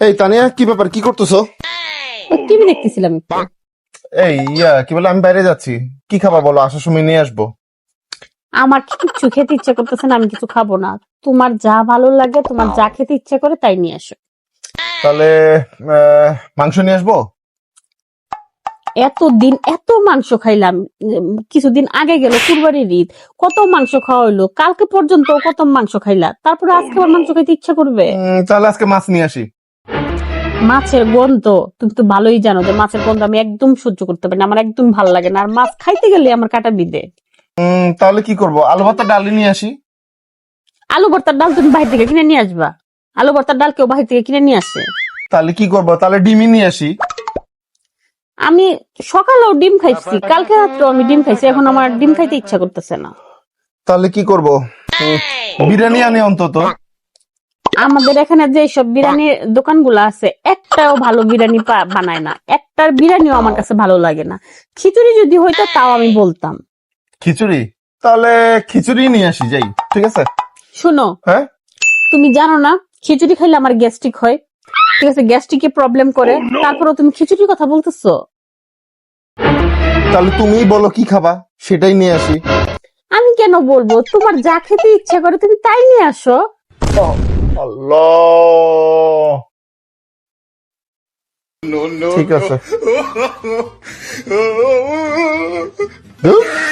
এই তানিয়া কি ব্যাপার? কি করতেছো? টিভি দেখতেছিলাম এই ইয়া কি বলে আমি বাইরে যাচ্ছি। কি খাবা বলো? আসার সময় নিয়ে আসব। আমার কিচ্ছু খেতে ইচ্ছে করতেছে না আমি কিছু খাব না। তোমার যা ভালো লাগে তোমার যা খেতে ইচ্ছে করে তাই নিয়ে আসো। তাহলে আহ, মাংস নিয়ে আসব? এত দিন এত মাংস খাইলাম কিছুদিন আগে গেল কুরবানির ঈদ। কত মাংস খাওয়া হইল? কালকে পর্যন্ত কত মাংস খাইলা? তারপরে আজকে আবার মাংস খাইতে ইচ্ছা করবে? তাহলে আজকে মাছ নিয়ে আসি। মাছের গন্ধ তুমি তো ভালোই জানো যে মাছের গন্ধ আমি একদম সহ্য করতে পারি না আমার একদম ভালো লাগে না। আর মাছ খাইতে গেলে আমার কাটা বিদে তাহলে কি করব? আলু ভাতা ডাল নিয়ে আসি। আলু ভর্তার ডাল তুমি বাহির থেকে কিনে নিয়ে আসবা। আলু ভর্তার ডাল কেউ বাহির থেকে কিনে নিয়ে আসে। তাহলে কি করব? তাহলে ডিমই নিয়ে আসি। আমি সকালেও ডিম খাইছি কালকে রাত্রেও আমি ডিম খাইছি এখন আমার ডিম খাইতে ইচ্ছা করতেছে না। তাহলে কি করব? বিরিয়ানি আনি অন্তত। আমাদের এখানে যে সব বিরিয়ানির দোকানগুলো আছে একটাও ভালো বিরিয়ানি বানায় না। একটার বিরিয়ানিও আমার কাছে ভালো লাগে না। খিচুড়ি যদি হইতো তাও আমি বলতাম। খিচুড়ি? তাহলে খিচুড়ি নিয়ে আসি যাই। ঠিক আছে? শুনো হ্যাঁ? তুমি জানো না খিচুড়ি খাইলে আমার গ্যাস্ট্রিক হয়। ঠিক আছে গ্যাস্ট্রিকে প্রবলেম করে। তারপরে তুমি খিচুড়ির কথা বলতেছো? তাহলে তুমিই বলো কি খাবা? সেটাই নিয়ে আসি। আমি কেন বলব? তোমার যা খেতে ইচ্ছা করে তুমি তাই নিয়ে আসো। আল্লাহ ঠিক আছে।